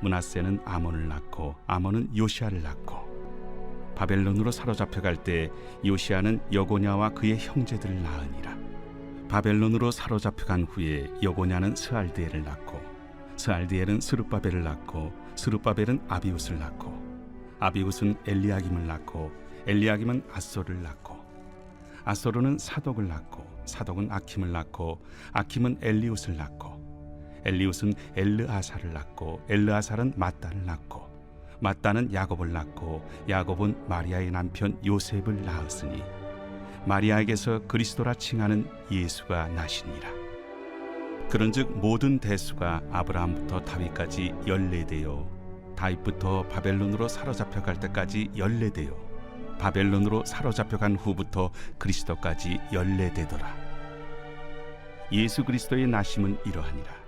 문하세는 아몬을 낳고 아몬은 요시아를 낳고 바벨론으로 사로잡혀 갈때 요시아는 여고냐와 그의 형제들을 낳으니라. 바벨론으로 사로잡혀 간 후에 여고냐는 스알디엘을 낳고 스알디엘은 스룹바벨을 낳고 스룹바벨은 아비웃을 낳고 아비웃은 엘리야김을 낳고 엘리야김은 아소를 낳고 아소르는 사독을 낳고 사독은 아킴을 낳고 아킴은 엘리웃을 낳고 엘리웃은 엘르아사를 낳고 엘르아살은 마따를 낳고 마따는 야곱을 낳고 야곱은 마리아의 남편 요셉을 낳았으니 마리아에게서 그리스도라 칭하는 예수가 나시니라. 그런즉 모든 대수가 아브라함부터 다윗까지 열네되어 다윗부터 바벨론으로 사로잡혀 갈 때까지 열네되어 바벨론으로 사로잡혀 간 후부터 그리스도까지 열네되더라. 예수 그리스도의 나심은 이러하니라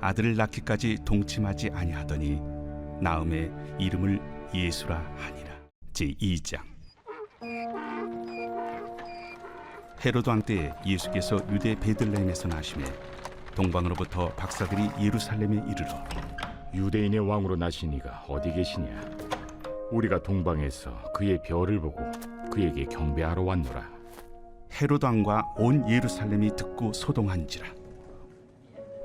아들을 낳기까지 동침하지 아니하더니 나음에 이름을 예수라 하니라 제 2장 헤로드 왕 때에 예수께서 유대 베들레헴에서 나심에 동방으로부터 박사들이 예루살렘에 이르러 유대인의 왕으로 나신 이가 어디 계시냐? 우리가 동방에서 그의 별을 보고 그에게 경배하러 왔노라. 헤로드 왕과 온 예루살렘이 듣고 소동한지라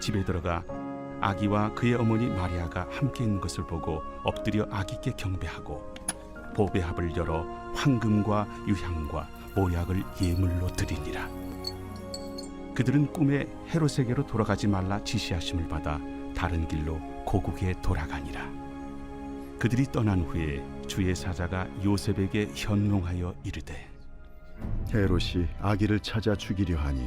집에 들어가 아기와 그의 어머니 마리아가 함께 있는 것을 보고 엎드려 아기께 경배하고 보배합을 열어 황금과 유향과 모약을 예물로 드리니라 그들은 꿈에 헤롯에게로 돌아가지 말라 지시하심을 받아 다른 길로 고국에 돌아가니라. 그들이 떠난 후에 주의 사자가 요셉에게 현몽하여 이르되 헤롯이 아기를 찾아 죽이려 하니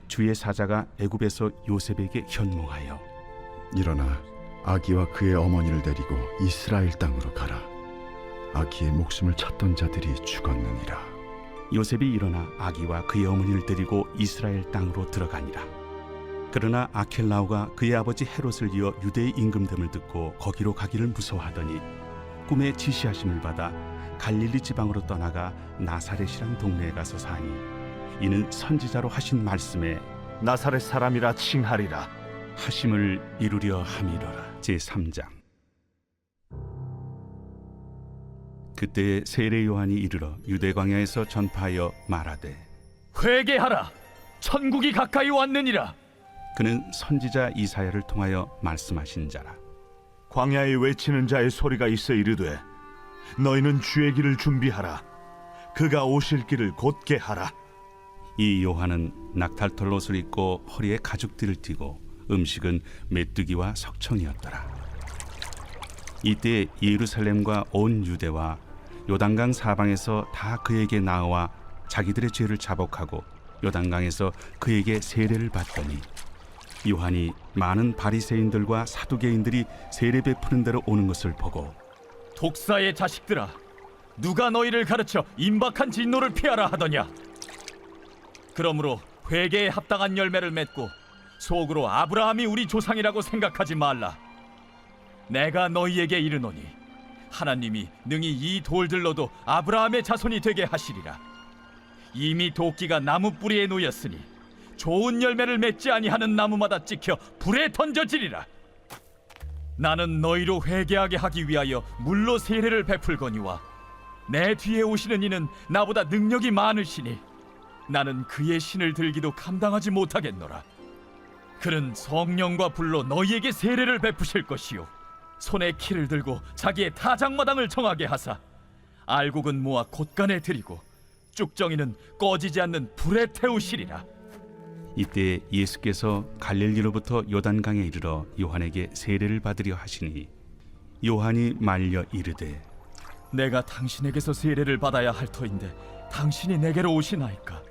주의 사자가 애굽에서 요셉에게 현몽하여 일어나 아기와 그의 어머니를 데리고 이스라엘 땅으로 가라. 아기의 목숨을 찾던 자들이 죽었느니라. 요셉이 일어나 아기와 그의 어머니를 데리고 이스라엘 땅으로 들어가니라. 그러나 아켈라오가 그의 아버지 헤롯을 이어 유대의 임금됨을 듣고 거기로 가기를 무서워하더니 꿈에 지시하심을 받아 갈릴리 지방으로 떠나가 나사렛이란 동네에 가서 사니 이는 선지자로 하신 말씀에 나사렛 사람이라 칭하리라. 하심을 이루려 함이로라. 제 3장 그때 세례 요한이 이르러 유대 광야에서 전파하여 말하되 회개하라 천국이 가까이 왔느니라 그는 선지자 이사야를 통하여 말씀하신 자라. 광야에 외치는 자의 소리가 있어 이르되 너희는 주의 길을 준비하라. 그가 오실 길을 곧게 하라. 이 요한은 낙탈털 옷을 입고 허리에 가죽띠를 띠고 음식은 메뚜기와 석청이었더라. 이때 예루살렘과 온 유대와 요단강 사방에서 다 그에게 나와 자기들의 죄를 자복하고 요단강에서 그에게 세례를 받더니 요한이 많은 바리새인들과 사두개인들이 세례 베푸는 대로 오는 것을 보고 독사의 자식들아 누가 너희를 가르쳐 임박한 진노를 피하라 하더냐 그러므로 회개에 합당한 열매를 맺고 속으로 아브라함이 우리 조상이라고 생각하지 말라. 내가 너희에게 이르노니 하나님이 능히 이 돌들로도 아브라함의 자손이 되게 하시리라. 이미 도끼가 나무 뿌리에 놓였으니 좋은 열매를 맺지 아니하는 나무마다 찍혀 불에 던져지리라. 나는 너희로 회개하게 하기 위하여 물로 세례를 베풀거니와 내 뒤에 오시는 이는 나보다 능력이 많으시니 나는 그의 신을 들기도 감당하지 못하겠노라. 그는 성령과 불로 너희에게 세례를 베푸실 것이요 손에 키를 들고 자기의 타작마당을 정하게 하사 알곡은 모아 곳간에 들이고 쭉정이는 꺼지지 않는 불에 태우시리라. 이때 예수께서 갈릴리로부터 요단강에 이르러 요한에게 세례를 받으려 하시니 요한이 말려 이르되 내가 당신에게서 세례를 받아야 할 터인데 당신이 내게로 오시나이까?